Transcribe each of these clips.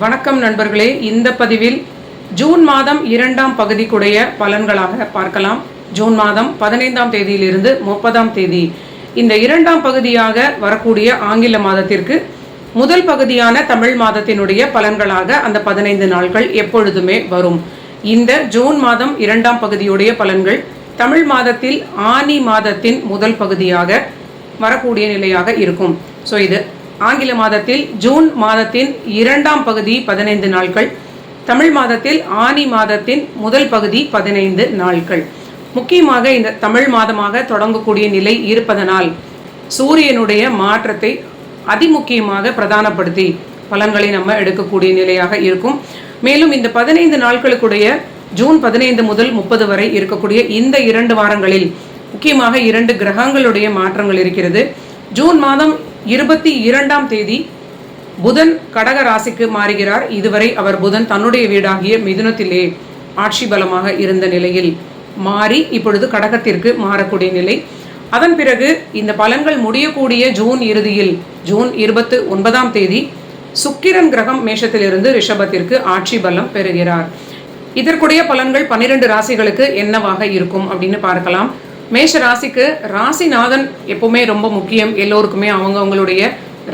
வணக்கம் நண்பர்களே. இந்த பதிவில் ஜூன் மாதம் இரண்டாம் பகுதிக்குடைய பலன்களாக பார்க்கலாம். ஜூன் மாதம் பதினைந்தாம் தேதியிலிருந்து முப்பதாம் தேதி. இந்த இரண்டாம் பகுதியாக வரக்கூடிய ஆங்கில மாதத்திற்கு முதல் பகுதியான தமிழ் மாதத்தினுடைய பலன்களாக அந்த பதினைந்து நாட்கள் எப்பொழுதுமே வரும். இந்த ஜூன் மாதம் இரண்டாம் பகுதியுடைய பலன்கள் தமிழ் மாதத்தில் ஆனி மாதத்தின் முதல் பகுதியாக வரக்கூடிய நிலையாக இருக்கும். ஸோ இது ஆங்கில மாதத்தில் ஜூன் மாதத்தின் இரண்டாம் பகுதி பதினைந்து நாட்கள் தமிழ் மாதத்தில் ஆனி மாதத்தின் முதல் பகுதி பதினைந்து நாட்கள் முக்கியமாக இந்த தமிழ் மாதமாக தொடங்கக்கூடிய நிலை இருப்பதனால் சூரியனுடைய மாற்றத்தை அதிமுக்கியமாக பிரதானப்படுத்தி பலன்களை நம்ம எடுக்கக்கூடிய நிலையாக இருக்கும். மேலும் இந்த பதினைந்து நாட்களுக்குடைய ஜூன் பதினைந்து முதல் முப்பது வரை இருக்கக்கூடிய இந்த இரண்டு வாரங்களில் முக்கியமாக இரண்டு கிரகங்களுடைய மாற்றங்கள் இருக்கிறது. ஜூன் மாதம் இருபத்தி இரண்டாம் தேதி புதன் கடக ராசிக்கு மாறுகிறார். இதுவரை அவர் புதன் தன்னுடைய வீடாகிய மிதுனத்திலே ஆட்சி பலமாக இருந்த நிலையில் மாறி இப்பொழுது கடகத்திற்கு மாறக்கூடிய நிலை. அதன் பிறகு இந்த பலன்கள் முடியக்கூடிய ஜூன் இறுதியில் ஜூன் இருபத்து ஒன்பதாம் தேதி சுக்கிரன் கிரகம் மேஷத்திலிருந்து ரிஷபத்திற்கு ஆட்சி பலம் பெறுகிறார். இதற்குடைய பலன்கள் பன்னிரண்டு ராசிகளுக்கு என்னவாக இருக்கும் அப்படின்னு பார்க்கலாம். மேஷ ராசிக்கு ராசிநாதன் எப்பவுமே ரொம்ப முக்கியம். எல்லோருக்குமே அவங்கவுங்களுடைய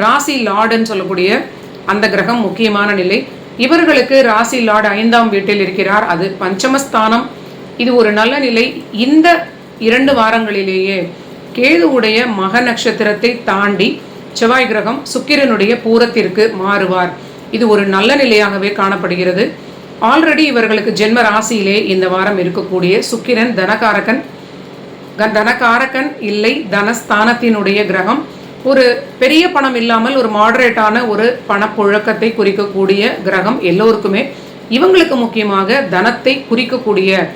ராசி லார்டுன்னு சொல்லக்கூடிய அந்த கிரகம் முக்கியமான நிலை. இவர்களுக்கு ராசி லார்டு ஐந்தாம் வீட்டில் இருக்கிறார். அது பஞ்சமஸ்தானம். இது ஒரு நல்ல நிலை. இந்த இரண்டு வாரங்களிலேயே கேதுவுடைய மக நட்சத்திரத்தை தாண்டி செவ்வாய் கிரகம் சுக்கிரனுடைய பூரத்திற்கு மாறுவார். இது ஒரு நல்ல நிலையாகவே காணப்படுகிறது. ஆல்ரெடி இவர்களுக்கு ஜென்ம ராசியிலே இந்த வாரம் இருக்கக்கூடிய சுக்கிரன் தனகாரகன் தனகாரகன் இல்லை தனஸ்தானத்தினுடைய கிரகம். ஒரு பெரிய பணம் இல்லாமல் ஒரு மாடரேட்டான ஒரு பணப்புழக்கத்தை குறிக்கக்கூடிய கிரகம் எல்லோருக்குமே. இவங்களுக்கு முக்கியமாக தனத்தை குறிக்கக்கூடிய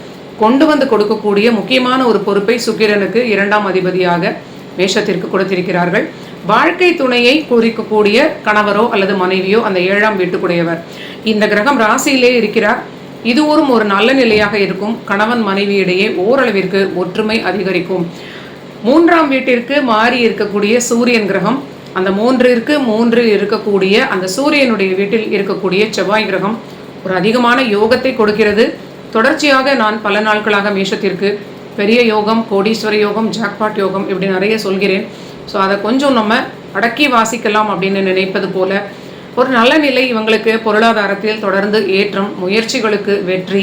கொண்டு வந்து கொடுக்கக்கூடிய முக்கியமான ஒரு பொறுப்பை சுக்கிரனுக்கு இரண்டாம் அதிபதியாக மேஷத்திற்கு கொடுத்திருக்கிறார்கள். வாழ்க்கை துணையை குறிக்கக்கூடிய கணவரோ அல்லது மனைவியோ அந்த ஏழாம் வீட்டுக்குடையவர். இந்த கிரகம் ராசியிலே இருக்கிறார். இதுவும் ஒரு நல்ல நிலையாக இருக்கும். கணவன் மனைவியிடையே ஓரளவிற்கு ஒற்றுமை அதிகரிக்கும். மூன்றாம் வீட்டிற்கு மாறி இருக்கக்கூடிய சூரியன் கிரகம் அந்த மூன்றிற்கு மூன்று இருக்கக்கூடிய அந்த சூரியனுடைய வீட்டில் இருக்கக்கூடிய செவ்வாய் கிரகம் ஒரு அதிகமான யோகத்தை கொடுக்கிறது. தொடர்ச்சியாக நான் பல நாட்களாக மேஷத்திற்கு பெரிய யோகம் கோடீஸ்வர யோகம் ஜாக்பாட் யோகம் இப்படி நிறைய சொல்கிறேன். ஸோ அதை கொஞ்சம் நம்ம அடக்கி வாசிக்கலாம் அப்படின்னு நினைப்பது போல ஒரு நல்ல நிலை இவங்களுக்கு பொருளாதாரத்தில் தொடர்ந்து ஏற்றம் முயற்சிகளுக்கு வெற்றி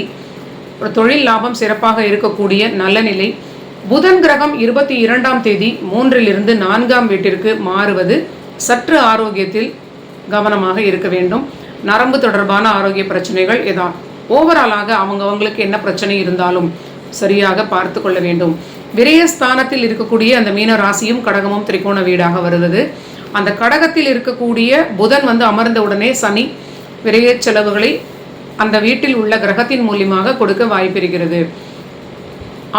ஒரு தொழில் லாபம் சிறப்பாக இருக்கக்கூடிய நல்ல நிலை. புதன் கிரகம் இருபத்தி இரண்டாம் தேதி மூன்றிலிருந்து நான்காம் வீட்டிற்கு மாறுவது சற்று ஆரோக்கியத்தில் கவனமாக இருக்க வேண்டும். நரம்பு தொடர்பான ஆரோக்கிய பிரச்சனைகள் இதான் ஓவராலாக அவங்கவங்களுக்கு என்ன பிரச்சனை இருந்தாலும் சரியாக பார்த்து கொள்ள வேண்டும். விரயஸ்தானத்தில் இருக்கக்கூடிய அந்த மீன ராசியும் கடகமும் திரிகோண வீடாக வருவது அந்த கடகத்தில் இருக்கக்கூடிய புதன் வந்து அமர்ந்த உடனே சனி விரைய செலவுகளை அந்த வீட்டில் உள்ள கிரகத்தின் மூலியமாக கொடுக்க வாய்ப்பிருக்கிறது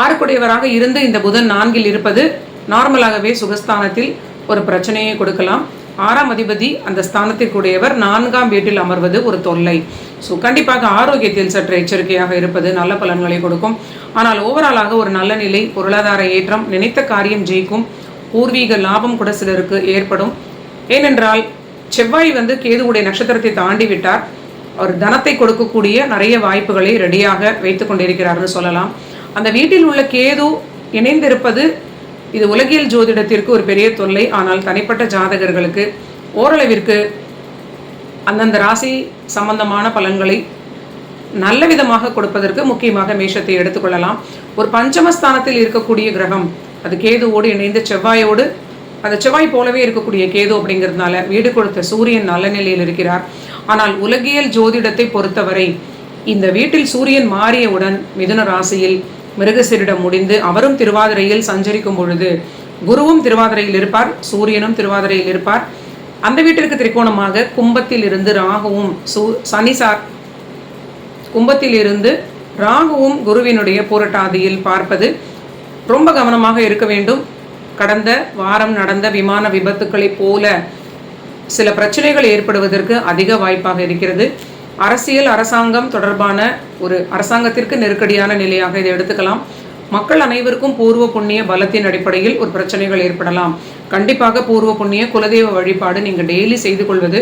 ஆறுக்குடையவராக இருந்து இந்த புதன் நான்கில் இருப்பது நார்மலாகவே சுகஸ்தானத்தில் ஒரு பிரச்சனையை கொடுக்கலாம். ஆறாம் அதிபதி அந்த ஸ்தானத்திற்குடையவர் நான்காம் வீட்டில் அமர்வது ஒரு தொல்லை. ஸோ கண்டிப்பாக ஆரோக்கியத்தில் சற்று எச்சரிக்கையாக இருப்பது நல்ல பலன்களை கொடுக்கும். ஆனால் ஓவராலாக ஒரு நல்ல நிலை பொருளாதார ஏற்றம் நினைத்த காரியம் ஜெயிக்கும். பூர்வீக லாபம் கூட சிலருக்கு ஏற்படும். ஏனென்றால் செவ்வாய் வந்து கேதுவுடைய நட்சத்திரத்தை தாண்டி விட்டார். அவர் தனத்தை கொடுக்கக்கூடிய நிறைய வாய்ப்புகளை ரெடியாக வைத்து கொண்டிருக்கிறார்னு சொல்லலாம். அந்த வீட்டில் உள்ள கேது இணைந்திருப்பது இது உலகியல் ஜோதிடத்திற்கு ஒரு பெரிய தொல்லை. ஆனால் தனிப்பட்ட ஜாதகர்களுக்கு ஓரளவிற்கு அந்தந்த ராசி சம்பந்தமான பலன்களை நல்ல விதமாக கொடுப்பதற்கு முக்கியமாக மேஷத்தை எடுத்துக்கொள்ளலாம் ஒரு பஞ்சமஸ்தானத்தில் இருக்கக்கூடிய கிரகம் அது கேதுவோடு இணைந்து செவ்வாயோடு அந்த செவ்வாய் போலவே இருக்கக்கூடிய கேது அப்படிங்கிறதுனால வீடு கொடுத்த சூரியன் நல்ல நிலையில் இருக்கிறார். ஆனால் உலகியல் ஜோதிடத்தை பொறுத்தவரை இந்த வீட்டில் சூரியன் மாறியவுடன் மிதுன ராசியில் மிருகசிரிடம் முடிந்து அவரும் திருவாதிரையில் சஞ்சரிக்கும் பொழுது குருவும் திருவாதிரையில் இருப்பார் சூரியனும் திருவாதிரையில் இருப்பார். அந்த வீட்டிற்கு திரிகோணமாக கும்பத்தில் இருந்து ராகுவும் சூ சனி சார் கும்பத்தில் இருந்து ராகுவும் குருவினுடைய பூரட்டாதியில் பார்ப்பது ரொம்ப கவனமாக இருக்க வேண்டும். கடந்த வாரம் நடந்த விமான விபத்துக்களைப் போல சில பிரச்சனைகள் ஏற்படுவதற்கு அதிக வாய்ப்பாக இருக்கிறது. அரசியல் அரசாங்கம் தொடர்பான ஒரு அரசாங்கத்திற்கு நெருக்கடியான நிலையாக இதை எடுத்துக்கலாம். மக்கள் அனைவருக்கும் பூர்வ புண்ணிய பலத்தின் அடிப்படையில் ஒரு பிரச்சனைகள் ஏற்படலாம். கண்டிப்பாக பூர்வ புண்ணிய குலதெய்வ வழிபாடு நீங்கள் டெய்லி செய்து கொள்வது.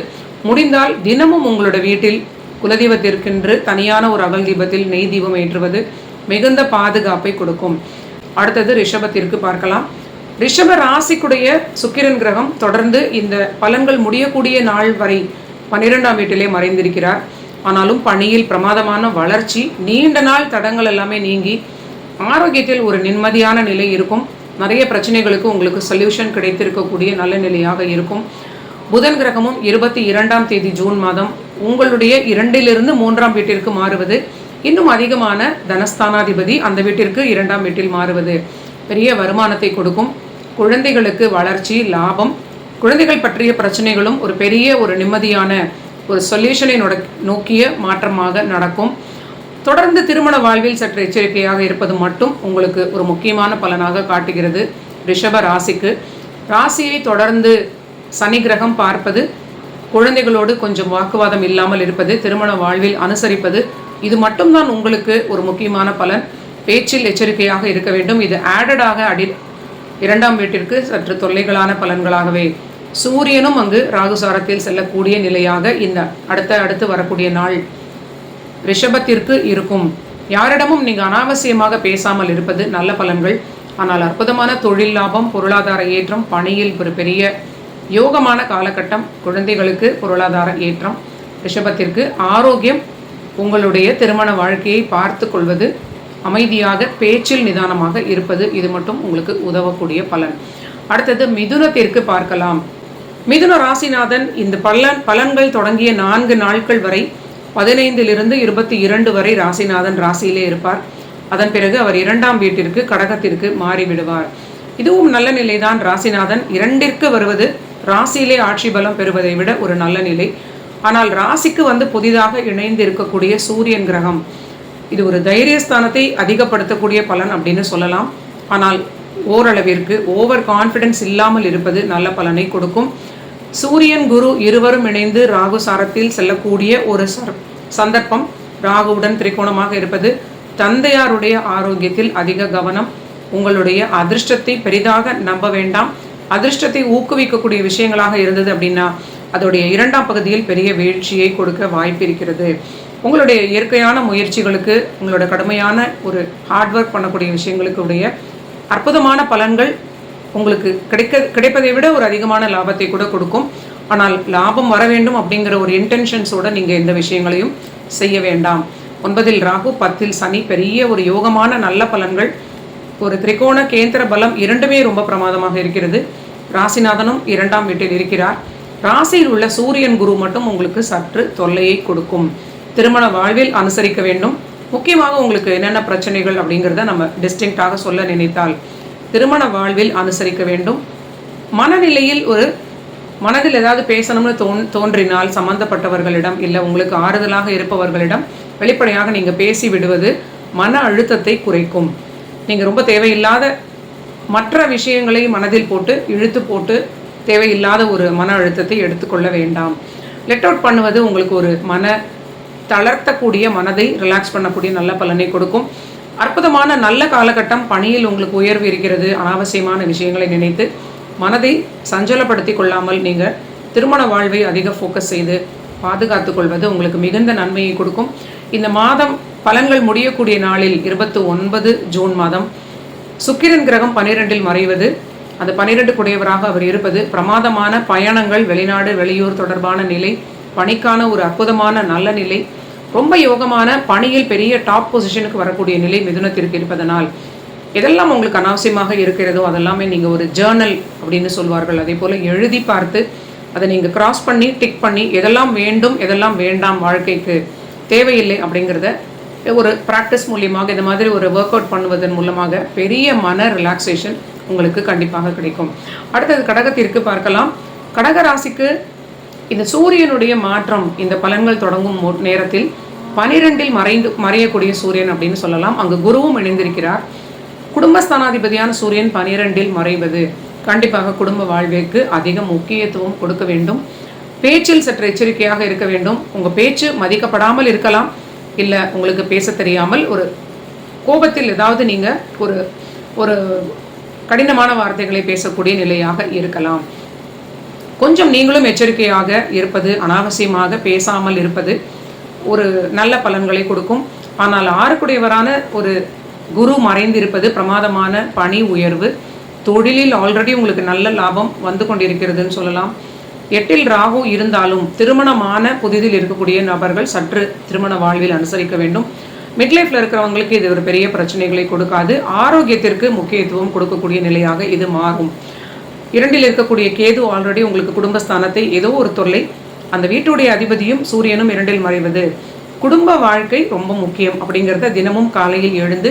முடிந்தால் தினமும் உங்களோட வீட்டில் குலதெய்வத்திற்கென்று தனியான ஒரு அகல் தீபத்தில் நெய் தீபம் ஏற்றுவது மிகுந்த பாதுகாப்பை கொடுக்கும். அடுத்தது ரிஷபத்திற்கு பார்க்கலாம். ரிஷப ராசிக்குடைய சுக்கிரன் கிரகம் தொடர்ந்து இந்த பலன்கள் முடியக்கூடிய நாள் வரை பன்னிரெண்டாம் வீட்டிலே மறைந்திருக்கிறார். ஆனாலும் பணியில் பிரமாதமான வளர்ச்சி நீண்ட நாள் தடங்கள் எல்லாமே நீங்கி ஆரோக்கியத்தில் ஒரு நிம்மதியான நிலை இருக்கும். நிறைய பிரச்சனைகளுக்கு உங்களுக்கு சொல்யூஷன் கிடைத்திருக்கக்கூடிய நல்ல நிலையாக இருக்கும். புதன் கிரகமும் இருபத்தி இரண்டாம் தேதி ஜூன் மாதம் உங்களுடைய இரண்டிலிருந்து மூன்றாம் வீட்டிற்கு மாறுவது இன்னும் அதிகமான தனஸ்தானாதிபதி அந்த வீட்டிற்கு இரண்டாம் வீட்டில் மாறுவது. பெரிய வருமானத்தை கொடுக்கும். குழந்தைகளுக்கு வளர்ச்சி லாபம். குழந்தைகள் பற்றிய பிரச்சனைகளும் ஒரு பெரிய ஒரு நிம்மதியான ஒரு சொல்யூஷனை நோக்கிய மாற்றமாக நடக்கும். தொடர்ந்து திருமண வாழ்வில் சற்று எச்சரிக்கையாக இருப்பது மட்டும் உங்களுக்கு ஒரு முக்கியமான பலனாக காட்டுகிறது. ரிஷப ராசிக்கு. ராசியை தொடர்ந்து சனி கிரகம் பார்ப்பது குழந்தைகளோடு கொஞ்சம் வாக்குவாதம் இல்லாமல் இருப்பது திருமண வாழ்வில் அனுசரிப்பது இது மட்டும்தான் உங்களுக்கு ஒரு முக்கியமான பலன். பேச்சில் எச்சரிக்கையாக இருக்க வேண்டும். இது ஆடடாக அடி இரண்டாம் வீட்டிற்கு சற்று தொல்லைகளான பலன்களாகவே. சூரியனும் அங்கு ராகுசாரத்தில் செல்லக்கூடிய நிலையாக இந்த அடுத்த அடுத்து வரக்கூடிய நாள் ரிஷபத்திற்கு இருக்கும். யாரிடமும் நீங்கள் அனாவசியமாக பேசாமல் இருப்பது நல்ல பலன்கள். ஆனால் அற்புதமான தொழில் லாபம் பொருளாதார ஏற்றம் பணியில் ஒரு பெரிய யோகமான காலகட்டம் குழந்தைகளுக்கு பொருளாதார ஏற்றம் ரிஷபத்திற்கு ஆரோக்கியம் உங்களுடைய திருமண வாழ்க்கையை பார்த்து கொள்வது அமைதியாக பேச்சில் நிதானமாக இருப்பது இது மட்டும் உங்களுக்கு உதவக்கூடிய பலன். அடுத்தது மிதுனத்திற்கு பார்க்கலாம். மிதுன ராசிநாதன் இந்த பலன் பலன்கள் தொடங்கிய நான்கு நாட்கள் வரை பதினைந்திலிருந்து இருபத்தி இரண்டு வரை ராசிநாதன் ராசியிலே இருப்பார். அதன் பிறகு அவர் இரண்டாம் வீட்டிற்கு கடகத்திற்கு மாறிவிடுவார். இதுவும் நல்ல நிலைதான். ராசிநாதன் இரண்டிற்கு வருவது ராசியிலே ஆட்சி பலம் பெறுவதை விட ஒரு நல்ல நிலை. ஆனால் ராசிக்கு வந்து புதிதாக இணைந்து இருக்கக்கூடிய சூரியன் கிரகம் இது ஒரு தைரியஸ்தானத்தை அதிகப்படுத்தக்கூடிய பலன் அப்படின்னு சொல்லலாம். ஆனால் ஓரளவிற்கு ஓவர் கான்ஃபிடென்ஸ் இல்லாமல் இருப்பது நல்ல பலனை கொடுக்கும். சூரியன் குரு இருவரும் இணைந்து ராகு சாரத்தில் செல்லக்கூடிய ஒரு சந்தர்ப்பம் ராகுவுடன் திரிகோணமாக இருப்பது. தந்தையாருடைய ஆரோக்கியத்தில் அதிக கவனம் உங்களுடைய அதிர்ஷ்டத்தை பெரிதாக நம்ப வேண்டாம். அதிர்ஷ்டத்தை ஊக்குவிக்கக்கூடிய விஷயங்களாக இருந்தது அப்படின்னா அதோடைய இரண்டாம் பகுதியில் பெரிய வீழ்ச்சியை கொடுக்க வாய்ப்பு இருக்கிறது. உங்களுடைய இயற்கையான முயற்சிகளுக்கு உங்களோட கடுமையான ஒரு ஹார்ட் ஒர்க் பண்ணக்கூடிய விஷயங்களுக்கு உடைய அற்புதமான பலன்கள் உங்களுக்கு கிடைக்க கிடைப்பதை விட ஒரு அதிகமான லாபத்தை கூட கொடுக்கும். ஆனால் லாபம் வர வேண்டும் அப்படிங்கிற ஒரு இன்டென்ஷன்ஸோட நீங்கள் எந்த விஷயங்களையும் செய்ய வேண்டாம். ஒன்பதில் ராகு பத்தில் சனி பெரிய ஒரு யோகமான நல்ல பலன்கள். ஒரு திரிகோண கேந்திர பலம் இரண்டுமே ரொம்ப பிரமாதமாக இருக்கிறது. ராசிநாதனும் இரண்டாம் வீட்டில் இருக்கிறார். ராசியில் உள்ள சூரியன் குரு மட்டும் உங்களுக்கு சற்று தொல்லையை கொடுக்கும். திருமண வாழ்வில் அனுசரிக்க வேண்டும். முக்கியமாக உங்களுக்கு என்னென்ன பிரச்சனைகள் அப்படிங்கிறத நம்ம டிஸ்டிங்டாக சொல்ல நினைத்தால் திருமண வாழ்வில் அனுசரிக்க வேண்டும். மனநிலையில் ஒரு மனதில் ஏதாவது பேசணும்னு தோன் தோன்றினால் சம்பந்தப்பட்டவர்களிடம் இல்லை உங்களுக்கு ஆறுதலாக இருப்பவர்களிடம் வெளிப்படையாக நீங்கள் பேசி விடுவது மன அழுத்தத்தை குறைக்கும். நீங்கள் ரொம்ப தேவையில்லாத மற்ற விஷயங்களை மனதில் போட்டு இழுத்து போட்டு தேவையில்லாத ஒரு மன அழுத்தத்தை எடுத்துக்கொள்ள வேண்டாம். லெட் அவுட் பண்ணுவது உங்களுக்கு ஒரு மன தளர்த்தக்கூடிய மனதை ரிலாக்ஸ் பண்ணக்கூடிய நல்ல பலனை கொடுக்கும். அற்புதமான நல்ல காலகட்டம் பணியில் உங்களுக்கு உயர்வு இருக்கிறது அனாவசியமான விஷயங்களை நினைத்து மனதை சஞ்சலப்படுத்தி கொள்ளாமல் நீங்கள் திருமண வாழ்வை அதிக ஃபோக்கஸ் செய்து பாதுகாத்து கொள்வது உங்களுக்கு மிகுந்த நன்மையை கொடுக்கும். இந்த மாதம் பலன்கள் முடியக்கூடிய நாளில் இருபத்தி ஒன்பது ஜூன் மாதம் சுக்கிரன் கிரகம் பனிரெண்டில் மறைவது அந்த பனிரெண்டு குடையவராக அவர் இருப்பது பிரமாதமான பயணங்கள் வெளிநாடு வெளியூர் தொடர்பான நிலை பணிக்கான ஒரு அற்புதமான நல்ல நிலை ரொம்ப யோகமான பணியில் பெரிய டாப் பொசிஷனுக்கு வரக்கூடிய நிலை மிதுனத்திற்கு இருப்பதனால். எதெல்லாம் உங்களுக்கு அனாவசியமாக இருக்கிறதோ அதெல்லாமே நீங்கள் ஒரு ஜேர்னல் அப்படின்னு சொல்வார்கள். அதே போல் எழுதி பார்த்து அதை நீங்கள் கிராஸ் பண்ணி டிக் பண்ணி எதெல்லாம் வேண்டும் எதெல்லாம் வேண்டாம் வாழ்க்கைக்கு தேவையில்லை அப்படிங்கிறத ஒரு ப்ராக்டிஸ் மூலியமாக இந்த மாதிரி ஒரு ஒர்க் அவுட் பண்ணுவதன் மூலமாக பெரிய மன ரிலாக்ஸேஷன் உங்களுக்கு கண்டிப்பாக கிடைக்கும். அடுத்தது கடகத்திற்கு பார்க்கலாம். கடக ராசிக்கு இந்த சூரியனுடைய மாற்றம் இந்த பலன்கள் தொடங்கும் நேரத்தில் பனிரெண்டில் மறைந்து மறையக்கூடிய சூரியன் அப்படின்னு சொல்லலாம். அங்கு குருவும் இணைந்திருக்கிறார். குடும்பஸ்தானாதிபதியான சூரியன் பனிரெண்டில் மறைவது கண்டிப்பாக குடும்ப வாழ்விற்கு அதிக முக்கியத்துவம் கொடுக்க வேண்டும். பேச்சில் சற்று எச்சரிக்கையாக இருக்க வேண்டும். உங்கள் பேச்சு மதிக்கப்படாமல் இருக்கலாம். இல்லை உங்களுக்கு பேச தெரியாமல் ஒரு கோபத்தில் ஏதாவது நீங்கள் ஒரு ஒரு கடினமான வார்த்தைகளை பேசக்கூடிய நிலையாக இருக்கலாம். கொஞ்சம் நீங்களும் எச்சரிக்கையாக இருப்பது அனாவசியமாக பேசாமல் இருப்பது ஒரு நல்ல பலன்களை கொடுக்கும். ஆனால் ஆறுக்குடையவரான ஒரு குரு மறைந்திருப்பது பிரமாதமான பணி உயர்வு. தொழிலில் ஆல்ரெடி உங்களுக்கு நல்ல லாபம் வந்து கொண்டிருக்கிறதுன்னு சொல்லலாம். எட்டில் ராகு இருந்தாலும் திருமணமான புதிதில் இருக்கக்கூடிய நபர்கள் சற்று திருமண வாழ்வில் அனுசரிக்க வேண்டும். மிட்லைஃப்ல இருக்கிறவங்களுக்கு இது ஒரு பெரிய பிரச்சனைகளை கொடுக்காது. ஆரோக்கியத்திற்கு முக்கியத்துவம் கொடுக்கக்கூடிய நிலையாக இது மாறும். இரண்டில் இருக்கக்கூடிய கேது ஆல்ரெடி உங்களுக்கு குடும்பஸ்தானத்தை ஏதோ ஒரு தொல்லை அந்த வீட்டுடைய அதிபதியும் சூரியனும் இரண்டில் மறைவது. குடும்ப வாழ்க்கை ரொம்ப முக்கியம் அப்படிங்கிறத தினமும் காலையில் எழுந்து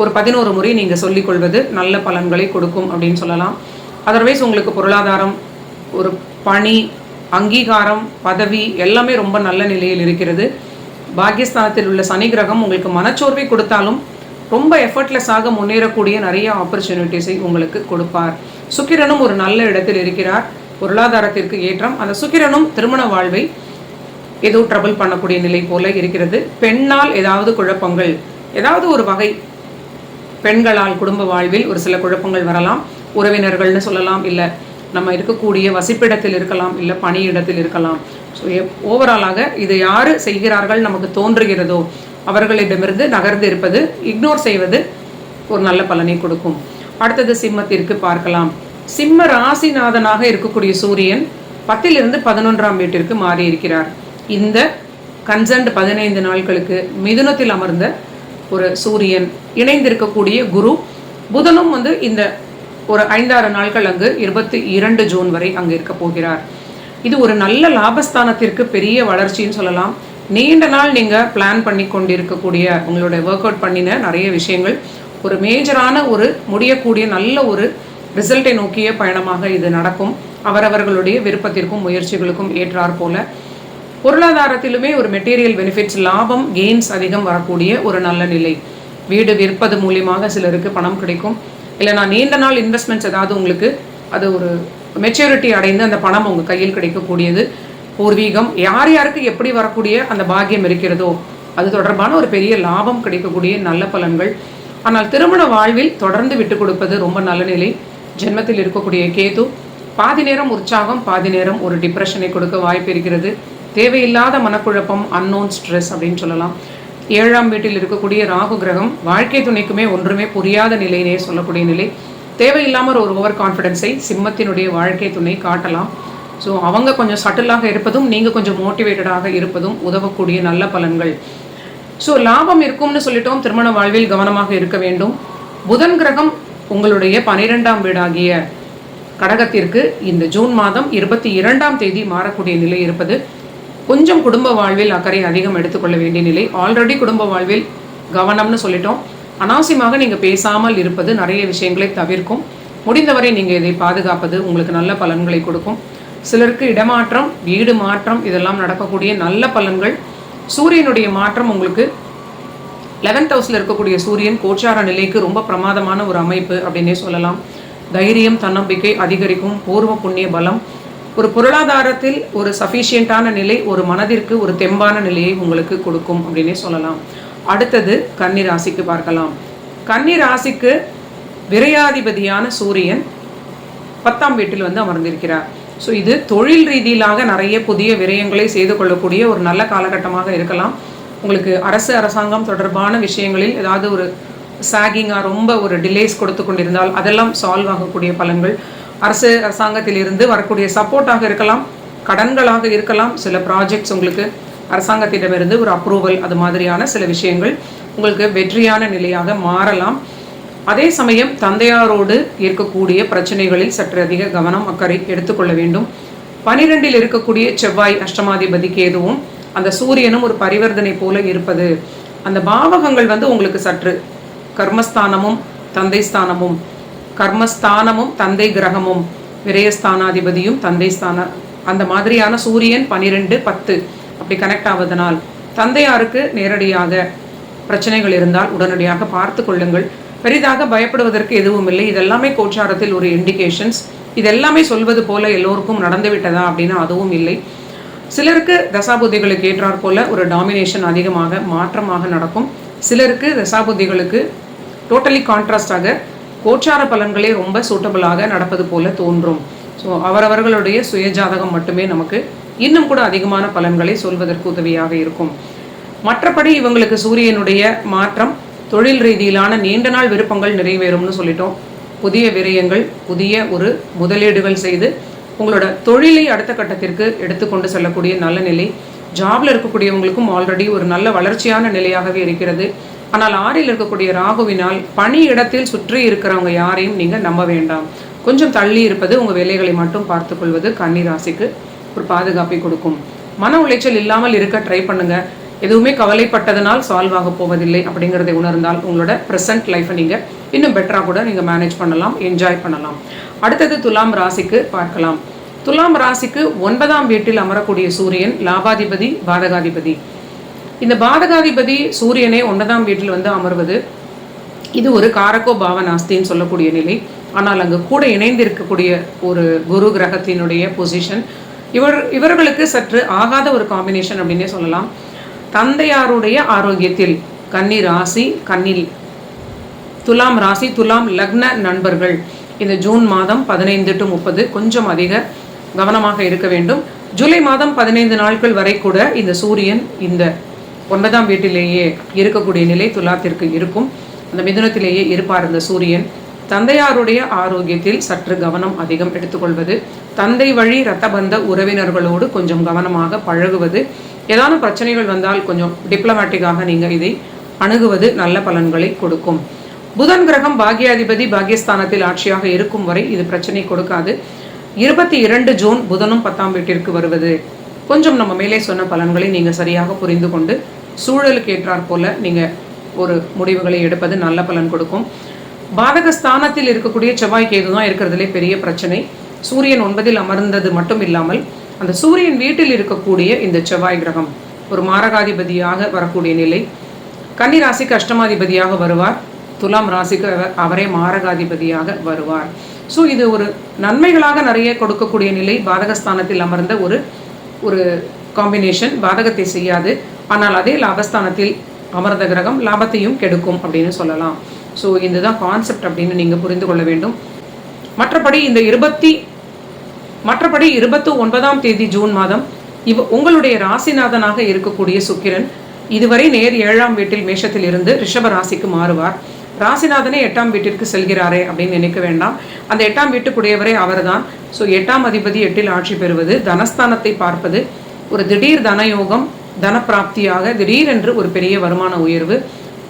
ஒரு பதினோரு முறை நீங்கள் சொல்லிக்கொள்வது நல்ல பலன்களை கொடுக்கும் அப்படின்னு சொல்லலாம். அதர்வைஸ் உங்களுக்கு பொருளாதாரம் ஒரு பணி அங்கீகாரம் பதவி எல்லாமே ரொம்ப நல்ல நிலையில் இருக்கிறது. பாகியஸ்தானத்தில் உள்ள சனி கிரகம் உங்களுக்கு மனச்சோர்வை கொடுத்தாலும் ரொம்ப எஃபர்ட்லெஸ்ஸாக முன்னேறக்கூடிய நிறைய ஆப்பர்ச்சுனிட்டிஸை உங்களுக்கு கொடுப்பார். சுக்கிரனும் ஒரு நல்ல இடத்தில் இருக்கிறார். பொருளாதாரத்திற்கு ஏற்றம். அந்த சுக்கிரனும் திருமண வாழ்வை ஏதோ ட்ரபிள் பண்ணக்கூடிய நிலை போல இருக்கிறது. பெண்ணால் ஏதாவது குழப்பங்கள் ஏதாவது ஒரு வகை பெண்களால் குடும்ப வாழ்வில் ஒரு சில குழப்பங்கள் வரலாம். உறவினர்கள்னு சொல்லலாம் இல்லை நம்ம இருக்கக்கூடிய வசிப்பிடத்தில் இருக்கலாம் இல்லை பணியிடத்தில் இருக்கலாம். ஸோ ஓவராலாக இது யார் செய்கிறார்கள் நமக்கு தோன்றுகிறதோ அவர்களிடமிருந்து நகர்ந்து இருப்பது இக்னோர் செய்வது ஒரு நல்ல பலனை கொடுக்கும். அடுத்தது சிம்மத்திற்கு பார்க்கலாம். சிம்ம ராசிநாதனாக இருக்கக்கூடிய சூரியன் பத்திலிருந்து பதினொன்றாம் வீட்டிற்கு மாறி இருக்கிறார் இந்த கன்சண்ட் பதினைந்து நாட்களுக்கு மிதுனத்தில் அமர்ந்த ஒரு சூரியன் இணைந்திருக்கக்கூடிய குரு புதனும் வந்து இந்த ஒரு ஐந்தாறு நாட்கள் அங்கு இருபத்தி இரண்டு ஜூன் வரை அங்கு இருக்க போகிறார். இது ஒரு நல்ல லாபஸ்தானத்திற்கு பெரிய வளர்ச்சின்னு சொல்லலாம். நீண்ட நாள் நீங்கள் பிளான் பண்ணி கொண்டிருக்கக்கூடிய உங்களோட ஒர்க் அவுட் பண்ணின நிறைய விஷயங்கள் ஒரு மேஜரான ஒரு முடியக்கூடிய நல்ல ஒரு ரிசல்ட்டை நோக்கிய பயணமாக இது நடக்கும். அவரவர்களுடைய விருப்பத்திற்கும் முயற்சிகளுக்கும் ஏற்றார் போல. பொருளாதாரத்திலுமே ஒரு மெட்டீரியல் பெனிஃபிட்ஸ் லாபம் கெயின்ஸ் அதிகம் வரக்கூடிய ஒரு நல்ல நிலை. வீடு விற்பது மூலியமாக சிலருக்கு பணம் கிடைக்கும். இல்லை நான் நீண்ட நாள் இன்வெஸ்ட்மெண்ட்ஸ் ஏதாவது உங்களுக்கு அது ஒரு மெச்சூரிட்டி அடைந்து அந்த பணம் உங்கள் கையில் கிடைக்கக்கூடியது. பூர்வீகம் யார் யாருக்கு எப்படி வரக்கூடிய அந்த பாக்கியம் இருக்கிறதோ அது தொடர்பான ஒரு பெரிய லாபம் கிடைக்கக்கூடிய நல்ல பலன்கள். ஆனால் திருமண வாழ்வில் தொடர்ந்து விட்டு கொடுப்பது ரொம்ப நல்ல நிலை. ஜென்மத்தில் இருக்கக்கூடிய கேது பாதி நேரம் உற்சாகம் பாதி நேரம் ஒரு டிப்ரெஷனை கொடுக்க வாய்ப்பு இருக்கிறது. தேவையில்லாத மனக்குழப்பம் அன்னோன் ஸ்ட்ரெஸ் அப்படின்னு சொல்லலாம். ஏழாம் வீட்டில் இருக்கக்கூடிய ராகு கிரகம் வாழ்க்கை துணைக்குமே ஒன்றுமே புரியாத நிலையிலே சொல்லக்கூடிய நிலை. தேவையில்லாமல் ஒரு ஓவர் கான்ஃபிடென்ஸை சிம்மத்தினுடைய வாழ்க்கை துணை காட்டலாம். ஸோ அவங்க கொஞ்சம் சட்டிலாக இருப்பதும் நீங்கள் கொஞ்சம் மோட்டிவேட்டடாக இருப்பதும் உதவக்கூடிய நல்ல பலன்கள். ஸோ லாபம் இருக்கும்னு சொல்லிட்டோம் திருமண வாழ்வில் கவனமாக இருக்க வேண்டும். புதன் கிரகம் உங்களுடைய பனிரெண்டாம் வீடாகிய கடகத்திற்கு இந்த ஜூன் மாதம் இருபத்தி இரண்டாம் தேதி மாறக்கூடிய நிலை இருப்பது. கொஞ்சம் குடும்ப வாழ்வில் அக்கறை அதிகம் எடுத்துக்கொள்ள வேண்டிய நிலை. ஆல்ரெடி குடும்ப வாழ்வில் கவனம்னு சொல்லிட்டோம். அனாவசியமாக நீங்கள் பேசாமல் இருப்பது நிறைய விஷயங்களை தவிர்க்கும். முடிந்தவரை நீங்கள் இதை பாதுகாப்பது உங்களுக்கு நல்ல பலன்களை கொடுக்கும். சிலருக்கு இடமாற்றம் வீடு மாற்றம் இதெல்லாம் நடக்கக்கூடிய நல்ல பலன்கள். சூரியனுடைய மாற்றம் உங்களுக்கு லெவன்த் ஹவுஸில் இருக்கக்கூடிய சூரியன் கோச்சார நிலைக்கு ரொம்ப பிரமாதமான ஒரு அமைப்பு அப்படின்னே சொல்லலாம். தைரியம் தன்னம்பிக்கை அதிகரிக்கும். பூர்வ புண்ணிய பலம் ஒரு பொருளாதாரத்தில் ஒரு சஃபிஷியண்டான நிலை ஒரு மனதிற்கு ஒரு தெம்பான நிலையை உங்களுக்கு கொடுக்கும் அப்படின்னே சொல்லலாம். அடுத்தது கன்னி ராசிக்கு பார்க்கலாம். கன்னி ராசிக்கு விரையாதிபதியான சூரியன் பத்தாம் வீட்டில் வந்து அமர்ந்திருக்கிறார். ஸோ இது தொழில் ரீதியிலாக நிறைய புதிய விரயங்களை செய்து கொள்ளக்கூடிய ஒரு நல்ல காலகட்டமாக இருக்கலாம். உங்களுக்கு அரசு அரசாங்கம் தொடர்பான விஷயங்களில் ஏதாவது ஒரு சாகிங்காக ரொம்ப ஒரு டிலேஸ் கொடுத்து கொண்டிருந்தால் அதெல்லாம் சால்வ் ஆகக்கூடிய பலன்கள். அரசு அரசாங்கத்திலிருந்து வரக்கூடிய சப்போர்ட்டாக இருக்கலாம் கடன்களாக இருக்கலாம். சில ப்ராஜெக்ட்ஸ் உங்களுக்கு அரசாங்கத்திடமிருந்து ஒரு அப்ரூவல் அது மாதிரியான சில விஷயங்கள் உங்களுக்கு வெற்றியான நிலையாக மாறலாம். அதே சமயம் தந்தையாரோடு இருக்கக்கூடிய பிரச்சனைகளில் சற்று அதிக கவனம் அக்கறை எடுத்துக்கொள்ள வேண்டும். பனிரெண்டில் இருக்கக்கூடிய செவ்வாய் அஷ்டமாதிபதி கேதுவும் அந்த சூரியனும் ஒரு பரிவர்த்தனை போல இருப்பது. அந்த பாவகங்கள் வந்து உங்களுக்கு சற்று கர்மஸ்தானமும் தந்தை ஸ்தானமும் கர்மஸ்தானமும் தந்தை கிரகமும். விரயஸ்தானாதிபதியும் தந்தை ஸ்தான அந்த மாதிரியான சூரியன் பனிரெண்டு பத்து. அப்படி கனெக்ட் ஆவதனால் தந்தையாருக்கு நேரடியாக பிரச்சனைகள் இருந்தால் உடனடியாக பார்த்து கொள்ளுங்கள். பெரிதாக பயப்படுவதற்கு எதுவும் இல்லை. இதெல்லாமே கோச்சாரத்தில் ஒரு இண்டிகேஷன்ஸ் இதெல்லாமே சொல்வது போல எல்லோருக்கும் நடந்து விட்டதா அப்படின்னா அதுவும் இல்லை. சிலருக்கு தசாபுத்திகளுக்கு ஏற்றாற் போல ஒரு டாமினேஷன் அதிகமாக மாற்றமாக நடக்கும். சிலருக்கு தசாபுத்திகளுக்கு டோட்டலி கான்ட்ராஸ்டாக கோச்சார பலன்களே ரொம்ப சூட்டபிளாக நடப்பது போல தோன்றும். ஸோ அவரவர்களுடைய சுயஜாதகம் மட்டுமே நமக்கு இன்னும் கூட அதிகமான பலன்களை சொல்வதற்கு உதவியாக இருக்கும். மற்றபடி இவங்களுக்கு சூரியனுடைய மாற்றம் தொழில் ரீதியிலான நீண்ட நாள் விருப்பங்கள் நிறைவேறும்னு சொல்லிட்டோம். புதிய விரயங்கள் புதிய ஒரு முதலீடுகள் செய்து உங்களோட தொழிலை அடுத்த கட்டத்திற்கு எடுத்துக்கொண்டு செல்லக்கூடிய நல்ல நிலை. ஜாப்ல இருக்கக்கூடியவங்களுக்கும் ஆல்ரெடி ஒரு நல்ல வளர்ச்சியான நிலையாகவே இருக்கிறது. ஆனால் ஆறில் இருக்கக்கூடிய ராகுவினால் பணி இடத்தில் சுற்றி இருக்கிறவங்க யாரையும் நீங்க நம்ப வேண்டாம். கொஞ்சம் தள்ளி இருப்பது உங்க வேலைகளை மட்டும் பார்த்துக்கொள்வது கன்னி ராசிக்கு ஒரு பாதுகாப்பை கொடுக்கும். மன உளைச்சல் இல்லாமல் இருக்க ட்ரை பண்ணுங்க. எதுவுமே கவலைப்பட்டதனால் சால்வ் ஆக போவதில்லை அப்படிங்கிறதை உணர்ந்தால் உங்களோட ப்ரெசன்ட் லைஃப்பை நீங்கள் இன்னும் பெட்டராக கூட நீங்கள் மேனேஜ் பண்ணலாம் என்ஜாய் பண்ணலாம். அடுத்தது துலாம் ராசிக்கு பார்க்கலாம். துலாம் ராசிக்கு ஒன்பதாம் வீட்டில் அமரக்கூடிய சூரியன் லாபாதிபதி பாதகாதிபதி இந்த பாதகாதிபதி சூரியனே ஒன்பதாம் வீட்டில் வந்து அமர்வது. இது ஒரு காரக்கோ பாவனாஸ்தின்னு சொல்லக்கூடிய நிலை. ஆனால் அங்கு கூட இணைந்து இருக்கக்கூடிய ஒரு குரு கிரகத்தினுடைய பொசிஷன் இவர் இவர்களுக்கு சற்று ஆகாத ஒரு காம்பினேஷன் அப்படின்னே சொல்லலாம். தந்தையாருடைய ஆரோக்கியத்தில் கன்னி ராசி கண்ணில் துலாம் ராசி துலாம் லக்ன நண்பர்கள். இந்த ஜூன் மாதம் பதினைந்து டு முப்பது கொஞ்சம் அதிக கவனமாக இருக்க வேண்டும். ஜூலை மாதம் பதினைந்து நாட்கள் வரை கூட இந்த சூரியன் இந்த ஒன்பதாம் வீட்டிலேயே இருக்கக்கூடிய நிலை துலாத்திற்கு இருக்கும். அந்த மிதுனத்திலேயே இருப்பார் இந்த சூரியன். தந்தையாருடைய ஆரோக்கியத்தில் சற்று கவனம் அதிகம் எடுத்துக்கொள்வது தந்தை வழி ரத்தபந்த உறவினர்களோடு கொஞ்சம் கவனமாக பழகுவது. ஏதான பிரச்சனைகள் வந்தால் கொஞ்சம் டிப்ளமேட்டிக்காக நீங்கள் இதை அணுகுவது நல்ல பலன்களை கொடுக்கும். புதன் கிரகம் பாக்யாதிபதி பாகியஸ்தானத்தில் ஆட்சியாக இருக்கும் வரை இது பிரச்சனை கொடுக்காது. இருபத்தி இரண்டு ஜூன் புதனும் பத்தாம் வீட்டிற்கு வருவது. கொஞ்சம் நம்ம மேலே சொன்ன பலன்களை நீங்கள் சரியாக புரிந்து கொண்டு சூழலுக்கு ஏற்றாற் போல நீங்கள் ஒரு முடிவுகளை எடுப்பது நல்ல பலன் கொடுக்கும். பாதகஸ்தானத்தில் இருக்கக்கூடிய செவ்வாய் கேது தான் இருக்கிறதுலே பெரிய பிரச்சனை. சூரியன் ஒன்பதில் அமர்ந்தது மட்டும் இல்லாமல் அந்த சூரியன் வீட்டில் இருக்கக்கூடிய இந்த செவ்வாய் கிரகம் ஒரு மாரகாதிபதியாக வரக்கூடிய நிலை. கன்னி ராசிக்கு அஷ்டமாதிபதியாக வருவார். துலாம் ராசிக்கு அவர் அவரே மாரகாதிபதியாக வருவார். ஸோ இது ஒரு நன்மைகளாக நிறைய கொடுக்கக்கூடிய நிலை. பாதகஸ்தானத்தில் அமர்ந்த ஒரு ஒரு காம்பினேஷன் பாதகத்தை செய்யாது. ஆனால் அதே லாபஸ்தானத்தில் அமர்ந்த கிரகம் லாபத்தையும் கெடுக்கும் அப்படின்னு சொல்லலாம். ஸோ இதுதான் கான்செப்ட் அப்படின்னு நீங்கள் புரிந்து கொள்ள வேண்டும். மற்றபடி இந்த இருபத்தி மற்றபடி இருபத்தி ஒன்பதாம் தேதி ஜூன் மாதம் இவ் உங்களுடைய ராசிநாதனாக இருக்கக்கூடிய சுக்கிரன் இதுவரை நேர் ஏழாம் வீட்டில் மேஷத்தில் இருந்து ரிஷப ராசிக்கு மாறுவார். ராசிநாதனே எட்டாம் வீட்டிற்கு செல்கிறாரே அப்படின்னு நினைக்க வேண்டாம். அந்த எட்டாம் வீட்டுக்குடையவரே அவர்தான். ஸோ எட்டாம் அதிபதி எட்டில் ஆட்சி பெறுவது தனஸ்தானத்தை பார்ப்பது ஒரு திடீர் தனயோகம் தனப்பிராப்தியாக திடீரென்று ஒரு பெரிய வருமான உயர்வு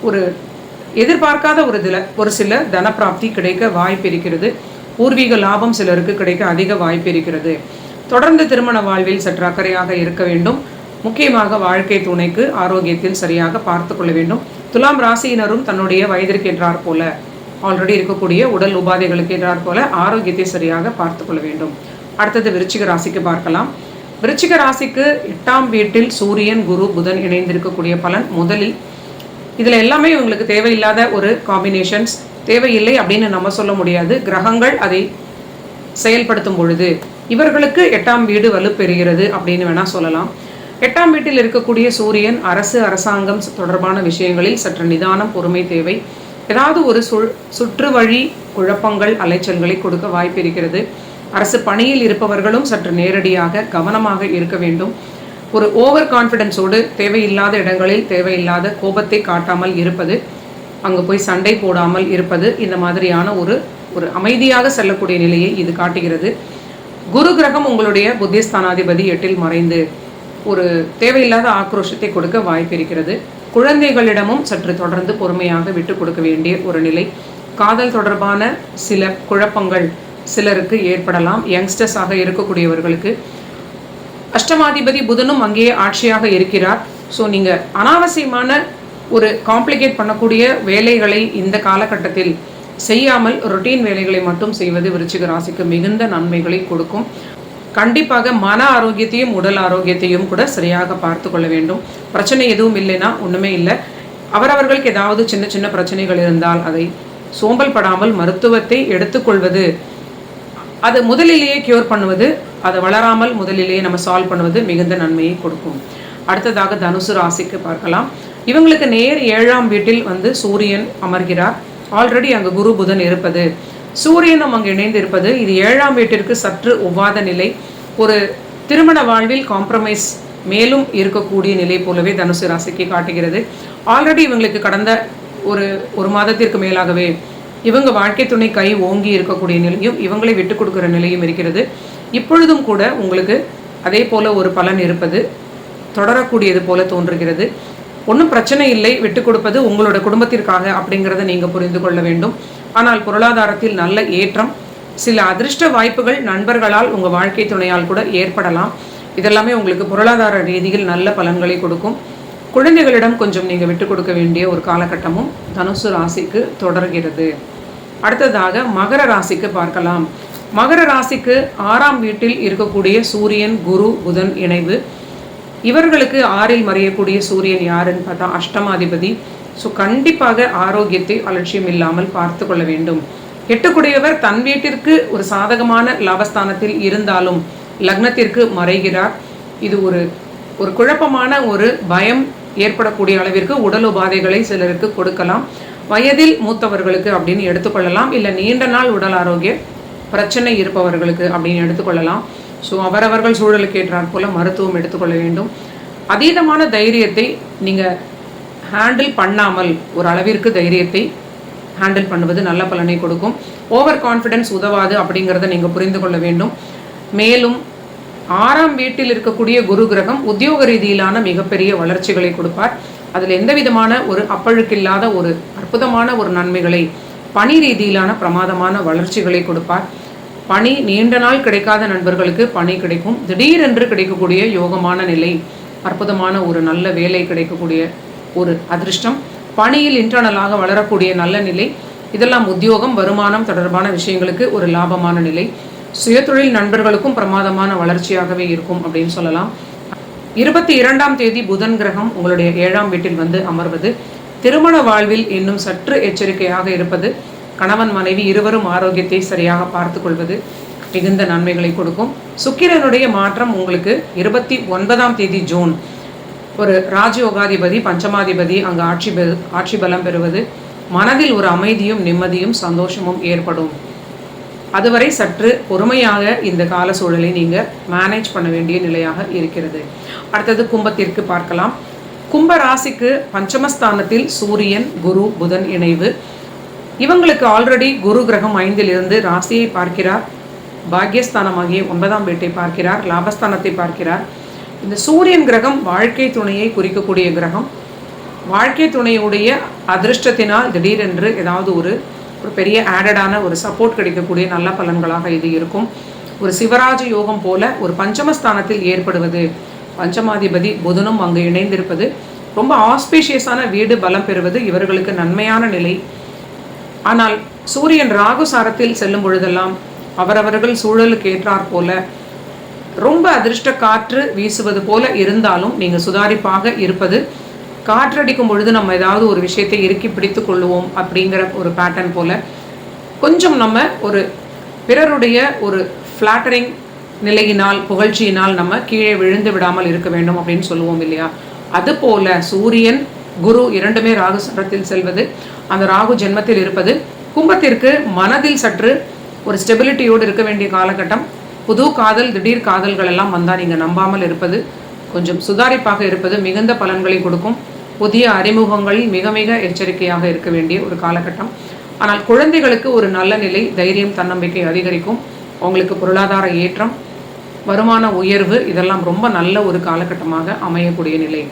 ஒரு எதிர்பார்க்காத ஒரு தில ஒரு சில தனப்பிராப்தி கிடைக்க வாய்ப்பு இருக்கிறது. பூர்வீக லாபம் சிலருக்கு கிடைக்க அதிக வாய்ப்பு இருக்கிறது. தொடர்ந்து திருமண வாழ்வில் சற்று அக்கறையாக இருக்க வேண்டும். முக்கியமாக வாழ்க்கை துணைக்கு ஆரோக்கியத்தில் சரியாக பார்த்து கொள்ள வேண்டும். துலாம் ராசியினரும் தன்னுடைய வயதிற்கு என்றார் போல ஆல்ரெடி இருக்கக்கூடிய உடல் உபாதைகளுக்கு என்றார் போல ஆரோக்கியத்தை சரியாக பார்த்து கொள்ள வேண்டும். அடுத்தது விருச்சிக ராசிக்கு பார்க்கலாம். விருச்சிக ராசிக்கு எட்டாம் வீட்டில் சூரியன் குரு புதன் இணைந்திருக்கக்கூடிய பலன் முதலில். இதில் எல்லாமே இவங்களுக்கு தேவையில்லாத ஒரு காம்பினேஷன்ஸ் தேவையில்லை அப்படின்னு நம்ம சொல்ல முடியாது. கிரகங்கள் அதை செயல்படுத்தும் பொழுது இவர்களுக்கு எட்டாம் வீடு வலுப்பெறுகிறது அப்படின்னு வேணா சொல்லலாம். எட்டாம் வீட்டில் இருக்கக்கூடிய சூரியன் அரசு அரசாங்கம் தொடர்பான விஷயங்களில் சற்று நிதானம் பொறுமை தேவை. ஏதாவது ஒரு சுழ் சுற்று வழி குழப்பங்கள் அலைச்சல்களை கொடுக்க வாய்ப்பு இருக்கிறது. அரசு பணியில் இருப்பவர்களும் சற்று நேரடியாக கவனமாக இருக்க வேண்டும். ஒரு ஓவர் கான்ஃபிடென்ஸோடு தேவையில்லாத இடங்களில் தேவையில்லாத கோபத்தை காட்டாமல் இருப்பது அங்கே போய் சண்டை போடாமல் இருப்பது இந்த மாதிரியான ஒரு ஒரு அமைதியாக செல்லக்கூடிய நிலையை இது காட்டுகிறது. குரு கிரகம் உங்களுடைய புத்திஸ்தானாதிபதி எட்டில் மறைந்து ஒரு தேவையில்லாத ஆக்ரோஷத்தை கொடுக்க வாய்ப்பு இருக்கிறது. குழந்தைகளிடமும் சற்று தொடர்ந்து பொறுமையாக விட்டு கொடுக்க வேண்டிய ஒரு நிலை. காதல் தொடர்பான சில குழப்பங்கள் சிலருக்கு ஏற்படலாம். யங்ஸ்டர்ஸாக இருக்கக்கூடியவர்களுக்கு. அஷ்டமாதிபதி புதனும் அங்கேயே ஆட்சியாக இருக்கிறார். ஸோ நீங்கள் அனாவசியமான ஒரு காம்ப்ளிகேட் பண்ணக்கூடிய வேலைகளை இந்த காலகட்டத்தில் செய்யாமல் ரொட்டீன் வேலைகளை மட்டும் செய்வது விருச்சிக ராசிக்கு மிகுந்த நன்மைகளை கொடுக்கும். கண்டிப்பாக மன ஆரோக்கியத்தையும் உடல் ஆரோக்கியத்தையும் கூட சரியாக பார்த்து கொள்ள வேண்டும். பிரச்சனை எதுவும் இல்லைன்னா ஒன்றுமே இல்லை. அவரவர்களுக்கு ஏதாவது சின்ன சின்ன பிரச்சனைகள் இருந்தால் அதை சோம்பல் படாமல் மருத்துவத்தை எடுத்துக்கொள்வது அது முதலிலேயே கியூர் பண்ணுவது அதை வளராமல் முதலிலேயே நம்ம சால்வ் பண்ணுவது மிகுந்த நன்மையை கொடுக்கும். அடுத்ததாக தனுசு ராசிக்கு பார்க்கலாம். இவங்களுக்கு நேர் ஏழாம் வீட்டில் வந்து சூரியன் அமர்கிறார். ஆல்ரெடி அங்கே குரு புதன் இருப்பது. சூரியனும் அங்கு இணைந்திருப்பது இது ஏழாம் வீட்டிற்கு சற்று ஒவ்வாத நிலை. ஒரு திருமண வாழ்வில் காம்ப்ரமைஸ் மேலும் இருக்கக்கூடிய நிலை போலவே தனுசு ராசிக்கு காட்டுகிறது. ஆல்ரெடி இவங்களுக்கு கடந்த ஒரு ஒரு மாதத்திற்கு மேலாகவே இவங்க வாழ்க்கை துணை கை ஓங்கி இருக்கக்கூடிய நிலையும் இவங்களை விட்டு கொடுக்குற நிலையும் இருக்கிறது. இப்பொழுதும் கூட உங்களுக்கு அதே போல ஒரு பலன் இருப்பது தொடரக்கூடியது போல தோன்றுகிறது. ஒன்றும் பிரச்சனை இல்லை விட்டு கொடுப்பது உங்களோட குடும்பத்திற்காக அப்படிங்கிறத நீங்கள் புரிந்து கொள்ள வேண்டும். ஆனால் பொருளாதாரத்தில் நல்ல ஏற்றம் சில அதிர்ஷ்ட வாய்ப்புகள் நண்பர்களால் உங்கள் வாழ்க்கை துணையால் கூட ஏற்படலாம். இதெல்லாமே உங்களுக்கு பொருளாதார ரீதியில் நல்ல பலன்களை கொடுக்கும். குழந்தைகளிடம் கொஞ்சம் நீங்கள் விட்டு கொடுக்க வேண்டிய ஒரு காலகட்டமும் தனுசு ராசிக்கு தொடர்கிறது. அடுத்ததாக மகர ராசிக்கு பார்க்கலாம். மகர ராசிக்கு ஆறாம் வீட்டில் இருக்கக்கூடிய சூரியன் குரு புதன் இணைவு. இவர்களுக்கு ஆறில் மறையக்கூடிய சூரியன் யாருன்னு பார்த்தா அஷ்டமாதிபதி. ஸோ கண்டிப்பாக ஆரோக்கியத்தை அலட்சியம் இல்லாமல் பார்த்து கொள்ள வேண்டும். எட்டுக்குடையவர் தன் வீட்டிற்கு ஒரு சாதகமான லாபஸ்தானத்தில் இருந்தாலும் லக்னத்திற்கு மறைகிறார். இது ஒரு ஒரு குழப்பமான ஒரு பயம் ஏற்படக்கூடிய அளவிற்கு உடல் உபாதைகளை சிலருக்கு கொடுக்கலாம். வயதில் மூத்தவர்களுக்கு அப்படின்னு எடுத்துக்கொள்ளலாம் இல்லை நீண்ட நாள் உடல் ஆரோக்கிய பிரச்சனை இருப்பவர்களுக்கு அப்படின்னு எடுத்துக்கொள்ளலாம் ஸோ அவரவர்கள் சூழலுக்கு ஏற்றாற் போல மருத்துவம் எடுத்துக்கொள்ள வேண்டும். அதீதமான தைரியத்தை நீங்கள் ஹேண்டில் பண்ணாமல் ஒரு அளவிற்கு தைரியத்தை ஹேண்டில் பண்ணுவது நல்ல பலனை கொடுக்கும். ஓவர் கான்ஃபிடென்ஸ் உதவாது அப்படிங்கிறத நீங்கள் புரிந்து கொள்ள வேண்டும். மேலும் ஆறாம் வீட்டில் இருக்கக்கூடிய குரு கிரகம் உத்தியோக ரீதியிலான மிகப்பெரிய வளர்ச்சிகளை கொடுப்பார். அதில் எந்த விதமான ஒரு அப்பழுக்கில்லாத ஒரு அற்புதமான ஒரு நன்மைகளை பணி ரீதியிலான பிரமாதமான வளர்ச்சிகளை கொடுப்பார். பணி நீண்ட நாள் கிடைக்காத நண்பர்களுக்கு பணி கிடைக்கும். திடீரென்று கிடைக்கக்கூடிய யோகமான நிலை அற்புதமான ஒரு நல்ல வேலை கிடைக்கக்கூடிய ஒரு அதிர்ஷ்டம். பணியில் இன்டர்னலாக வளரக்கூடிய நல்ல நிலை. இதெல்லாம் உத்தியோகம் வருமானம் தொடர்பான விஷயங்களுக்கு ஒரு லாபமான நிலை. சுயதொழில் நண்பர்களுக்கும் பிரமாதமான வளர்ச்சியாகவே இருக்கும் அப்படின்னு சொல்லலாம். இருபத்தி இரண்டாம் தேதி புதன் கிரகம் உங்களுடைய ஏழாம் வீட்டில் வந்து அமர்வது. திருமண வாழ்வில் இன்னும் சற்று எச்சரிக்கையாக இருப்பது. கணவன் மனைவி இருவரும் ஆரோக்கியத்தை சரியாக பார்த்து கொள்வது மிகுந்த நன்மைகளை கொடுக்கும். சுக்கிரனுடைய மாற்றம் உங்களுக்கு இருபத்தி ஒன்பதாம் தேதி ஜூன். ஒரு ராஜயோகாதிபதி பஞ்சமாதிபதி அங்கு ஆட்சி பெ- ஆட்சி பலம் பெறுவது. மனதில் ஒரு அமைதியும் நிம்மதியும் சந்தோஷமும் ஏற்படும். அதுவரை சற்று பொறுமையாக இந்த கால சூழலை நீங்கள் மேனேஜ் பண்ண வேண்டிய நிலையாக இருக்கிறது. அடுத்தது கும்பத்திற்கு பார்க்கலாம். கும்ப ராசிக்கு பஞ்சமஸ்தானத்தில் சூரியன் குரு புதன் இணைவு. இவங்களுக்கு ஆல்ரெடி குரு கிரகம் ஐந்திலிருந்து ராசியை பார்க்கிறார். பாக்யஸ்தானமாகிய ஒன்பதாம் வீட்டை பார்க்கிறார். லாபஸ்தானத்தை பார்க்கிறார். இந்த சூரியன் கிரகம் வாழ்க்கை துணையை குறிக்கக்கூடிய கிரகம். வாழ்க்கை துணையுடைய அதிர்ஷ்டத்தினால் திடீரென்று ஏதாவது ஒரு ஒரு பெரிய ஆடடான ஒரு சப்போர்ட் கிடைக்கக்கூடிய நல்ல பலன்களாக இது இருக்கும். ஒரு சிவராஜ யோகம் போல ஒரு பஞ்சமஸ்தானத்தில் ஏற்படுவது. பஞ்சமாதிபதி புதனும் அங்கு இணைந்திருப்பது. ரொம்ப ஆஸ்பீஷியஸான வீடு பலம் பெறுவது இவர்களுக்கு நன்மையான நிலை. ஆனால் சூரியன் ராகு சாரத்தில் செல்லும் பொழுதெல்லாம் அவரவர்கள் சூழலுக்கு ஏற்றாற் போல ரொம்ப அதிர்ஷ்ட காற்று வீசுவது போல இருந்தாலும் நீங்கள் சுதாரிப்பாக இருப்பது காற்றடிக்கும் பொழுது நம்ம ஏதாவது ஒரு விஷயத்தை இறுக்கி பிடித்து கொள்ளுவோம் அப்படிங்கிற ஒரு பேட்டர்ன் போல கொஞ்சம் நம்ம ஒரு பிறருடைய ஒரு ஃப்ளாட்டரிங் நிலையினால் புகழ்ச்சியினால் நம்ம கீழே விழுந்து விடாமல் இருக்க வேண்டும் அப்படின்னு சொல்லுவோம் இல்லையா? அதுபோல சூரியன் குரு இரண்டுமே ராகு சரத்தில் செல்வது அந்த ராகு ஜென்மத்தில் இருப்பது கும்பத்திற்கு மனதில் சற்று ஒரு ஸ்டெபிலிட்டியோடு இருக்க வேண்டிய காலகட்டம் புது காதல் திடீர் காதல்கள் எல்லாம் வந்தால் நீங்கள் நம்பாமல் இருப்பது கொஞ்சம் சுதாரிப்பாக இருப்பது மிகுந்த பலன்களை கொடுக்கும். புதிய அறிமுகங்களில் மிக மிக எச்சரிக்கையாக இருக்க வேண்டிய ஒரு காலகட்டம். ஆனால் குழந்தைகளுக்கு ஒரு நல்ல நிலை தைரியம் தன்னம்பிக்கை அதிகரிக்கும். அவங்களுக்கு பொருளாதார ஏற்றம் வருமான உயர்வு இதெல்லாம் ரொம்ப நல்ல ஒரு காலகட்டமாக அமையக்கூடிய நிலை.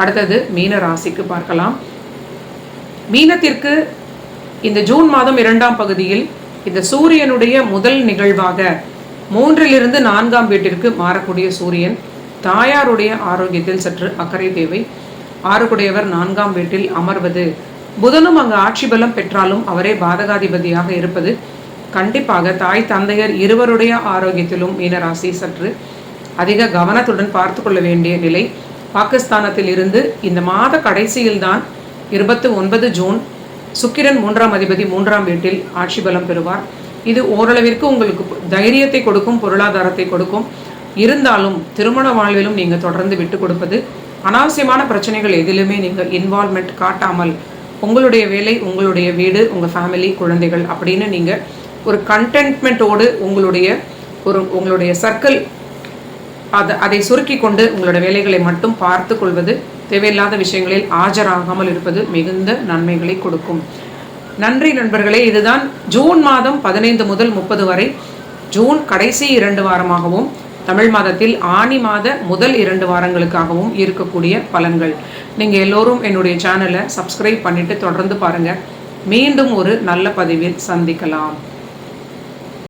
அடுத்தது மீன ராசிக்கு பார்க்கலாம். மீனத்திற்கு இந்த ஜூன் மாதம் இரண்டாம் பகுதியில் இந்த சூரியனுடைய முதல் நிகழ்வாக மூன்றிலிருந்து நான்காம் வீட்டிற்கு மாறக்கூடிய சூரியன் தாயாருடைய ஆரோக்கியத்தில் சற்று அக்கறை தேவை. ஆறுக்குடையவர் நான்காம் வீட்டில் அமர்வது. புதனும் அங்கு ஆட்சி பலம் பெற்றாலும் அவரே பாதகாதிபதியாக இருப்பது. கண்டிப்பாக தாய் தந்தையர் இருவருடைய ஆரோக்கியத்திலும் மீனராசி சற்று அதிக கவனத்துடன் பார்த்து கொள்ள வேண்டிய நிலை. பாகிஸ்தானத்தில் இருந்து இந்த மாத கடைசியில்தான் இருபத்தி ஒன்பது ஜூன் சுக்கிரன் மூன்றாம் அதிபதி மூன்றாம் வீட்டில் ஆட்சி பலம் பெறுவார். இது ஓரளவிற்கு உங்களுக்கு தைரியத்தை கொடுக்கும் பொருளாதாரத்தை கொடுக்கும். இருந்தாலும் திருமண வாழ்விலும் நீங்கள் தொடர்ந்து விட்டு கொடுப்பது அனாவசியமான பிரச்சனைகள் எதிலுமே நீங்கள் இன்வால்மெண்ட் காட்டாமல் உங்களுடைய வேலை உங்களுடைய வீடு உங்கள் ஃபேமிலி குழந்தைகள் அப்படின்னு நீங்கள் ஒரு கண்டென்ட்மெண்ட்டோடு உங்களுடைய ஒரு உங்களுடைய சர்க்கிள் அதை அதை சுருக்கி கொண்டு உங்களோட வேலைகளை மட்டும் பார்த்து கொள்வது தேவையில்லாத விஷயங்களில் ஆஜராகாமல் இருப்பது மிகுந்த நன்மைகளை கொடுக்கும். நன்றி நண்பர்களே இதுதான் ஜூன் மாதம் பதினைந்து முதல் முப்பது வரை ஜூன் கடைசி இரண்டு வாரமாகவும் தமிழ் மாதத்தில் ஆணி மாத முதல் இரண்டு வாரங்களுக்காகவும் இருக்கக்கூடிய பலன்கள். நீங்கள் எல்லோரும் என்னுடைய சேனலை சப்ஸ்கிரைப் பண்ணிவிட்டு தொடர்ந்து பாருங்கள் மீண்டும் ஒரு நல்ல பதிவில் சந்திக்கலாம்.